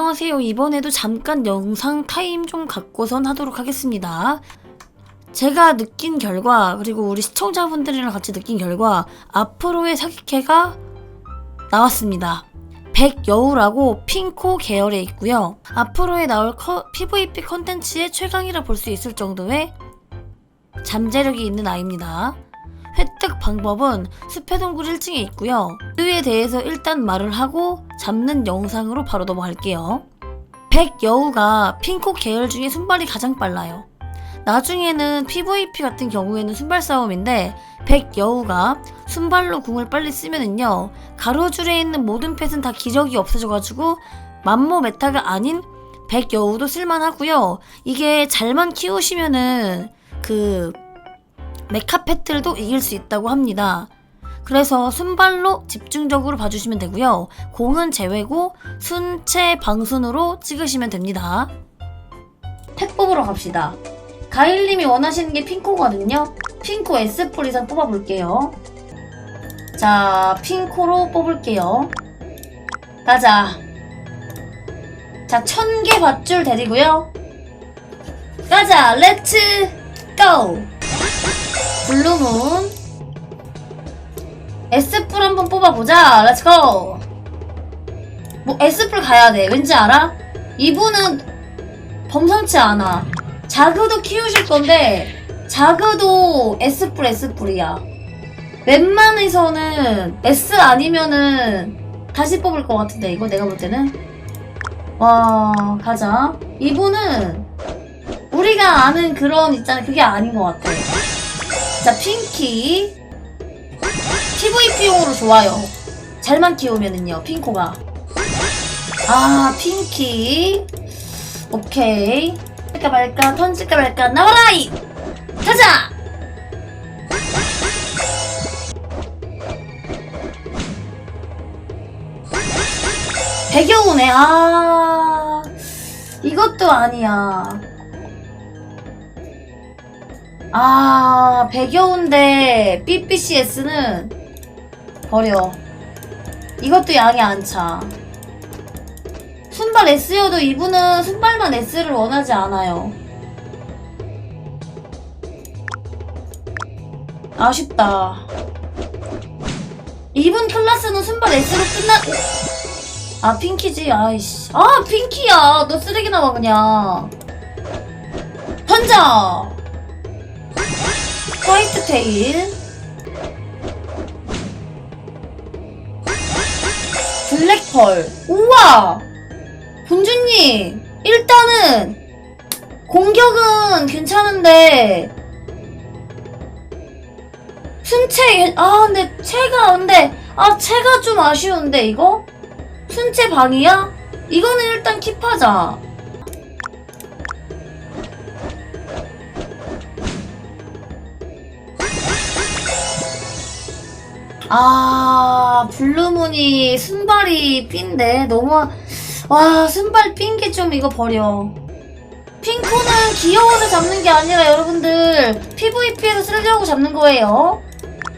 안녕하세요. 이번에도 잠깐 영상 타임 좀 갖고선 하도록 하겠습니다. 제가 느낀 결과, 그리고 우리 시청자분들이랑 같이 느낀 결과, 앞으로의 사기캐가 나왔습니다. 백여우라고 핑코 계열에 있고요. 앞으로에 나올 커- PVP 컨텐츠의 최강이라 볼 수 있을 정도의 잠재력이 있는 아이입니다. 방법은 숲해동굴 1층에 있고요. 그에 대해서 일단 말을 하고 잡는 영상으로 바로 넘어갈게요. 백여우가 핑코 계열 중에 순발이 가장 빨라요. 나중에는 PVP 같은 경우에는 순발 싸움인데 백여우가 순발로 궁을 빨리 쓰면은요 가로줄에 있는 모든 펫은 다 기력이 없어져가지고 만모 메타가 아닌 백여우도 쓸만하고요 이게 잘만 키우시면은 그 메카 펫들도 이길 수 있다고 합니다. 그래서 순발로 집중적으로 봐주시면 되고요. 공은 제외고 순체 방순으로 찍으시면 됩니다. 펫 뽑으러 갑시다. 가일님이 원하시는 게 핑코거든요. 핑코 S풀 이상 뽑아볼게요. 자, 핑코로 뽑을게요. 가자. 자, 천 개 밧줄 데리고요. 가자, 렛츠 고! 블루문. S풀 한번 뽑아보자. 렛츠고 뭐 S풀 가야돼. 왠지 알아? 이분은 범상치 않아. 자그도 키우실 건데 자그도 S풀 S풀이야. 웬만해서는 S 아니면은 다시 뽑을 것 같은데 이거 내가 볼 때는? 와 가자. 이분은 우리가 아는 그런 있잖아. 그게 아닌 것 같아 자, 핑키. PVP용으로 좋아요. 잘만 키우면은요, 핑코가. 아, 핑키. 오케이. ton질까 말까, ton질까 말까, 나와라! 이! 가자! 배경우네, 아. 이것도 아니야. 아, 배겨운데 BBCS는 버려. 이것도 양이 안 차. 순발 S여도 이분은 순발만 S를 원하지 않아요. 아쉽다. 이분 클래스는 순발 S로 끝나, 아, 핑키지? 아이씨. 아, 핑키야. 너 쓰레기 나와, 그냥. 던져! 화이트 테일. 블랙펄. 우와! 본주님 일단은 공격은 괜찮은데 순체 아 근데 체가 근데 아 체가 좀 아쉬운데 이거? 순체 방이야? 이거는 일단 킵하자 아, 블루문이 순발이 삔데 너무 와 순발 삔 게 좀 이거 버려. 핑크는 귀여워서 잡는 게 아니라 여러분들 PVP에서 쓰려고 잡는 거예요.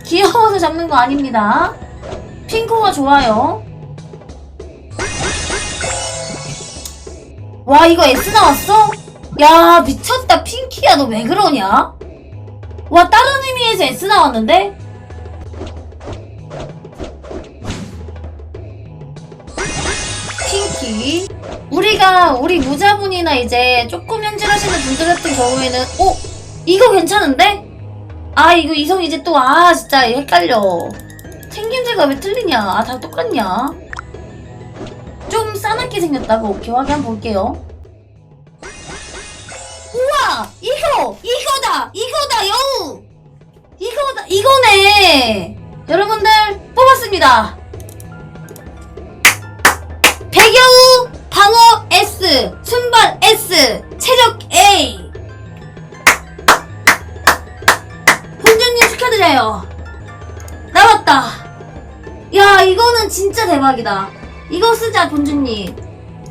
귀여워서 잡는 거 아닙니다. 핑크가 좋아요. 와 이거 S 나왔어? 야 미쳤다 핑키야 너 왜 그러냐? 와 다른 의미에서 S 나왔는데? 핑키 우리가 우리 무자분이나 이제 조금 현질하시는 분들 같은 경우에는 어? 이거 괜찮은데? 아 이거 이성 이제 또 아 진짜 헷갈려. 생김새가 왜 틀리냐? 아 다 똑같냐? 좀 싸납게 생겼다고 오케이 확인 한번 볼게요. 우와! 이거 이거다! 이거다 여우! 이거다 이거네! 여러분들 뽑았습니다 배경우 방어 S 순발 S 체력 A. 본주님 축하드려요. 나왔다. 야 이거는 진짜 대박이다. 이거 쓰자 본주님.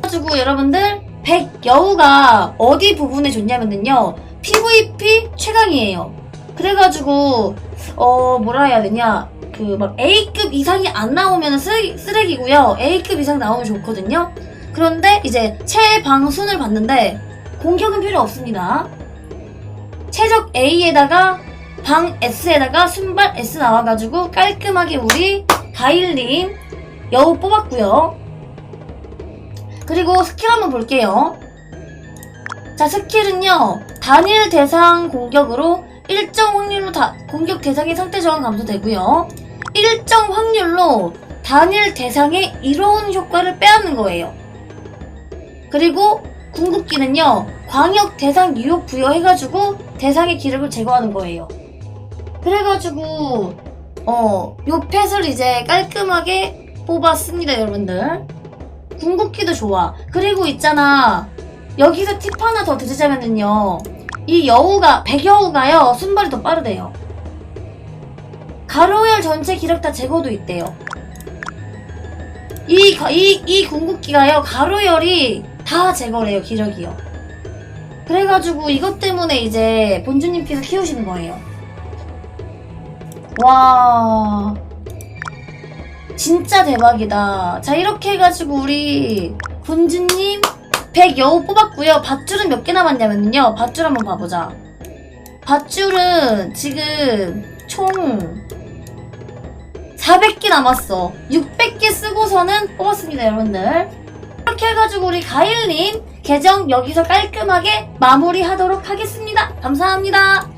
가지고 여러분들 백여우가 어디 부분에 좋냐면은요 PVP 최강이에요. 그래가지고 어 뭐라 해야 되냐 그 막 A급 이상이 안 나오면 쓰레기, 쓰레기고요 A급 이상 나오면 좋거든요 그런데 이제 최방순을 봤는데 공격은 필요 없습니다. 최적 A에다가 방 S에다가 순발 S 나와가지고 깔끔하게 우리 가일님 여우 뽑았고요. 그리고 스킬 한번 볼게요. 자 스킬은요 단일 대상 공격으로 일정 확률로 다 공격 대상의 상태 저항 감소되고요. 일정 확률로 단일 대상의 이로운 효과를 빼앗는 거예요. 그리고 궁극기는요 광역 대상 유혹 부여해가지고 대상의 기력을 제거하는 거예요. 그래가지고 어 요 펫을 이제 깔끔하게 뽑았습니다 여러분들. 궁극기도 좋아. 그리고 있잖아 여기서 팁 하나 더 드리자면은요 이 여우가 백여우가요 순발이 더 빠르대요. 가로열 전체 기력 다 제거도 있대요. 이, 가- 이, 이 궁극기가요, 가로열이 다 제거래요, 기력이요. 그래가지고 이것 때문에 이제 본주님께서 키우시는 거예요. 와. 진짜 대박이다. 자, 이렇게 해가지고 우리 본주님 100 여우 뽑았고요. 밧줄은 몇 개 남았냐면요. 밧줄 한번 봐보자. 밧줄은 지금 총 400개 남았어. 600개 쓰고서는 뽑았습니다, 여러분들. 이렇게 해가지고 우리 가일님 계정 여기서 깔끔하게 마무리하도록 하겠습니다. 감사합니다.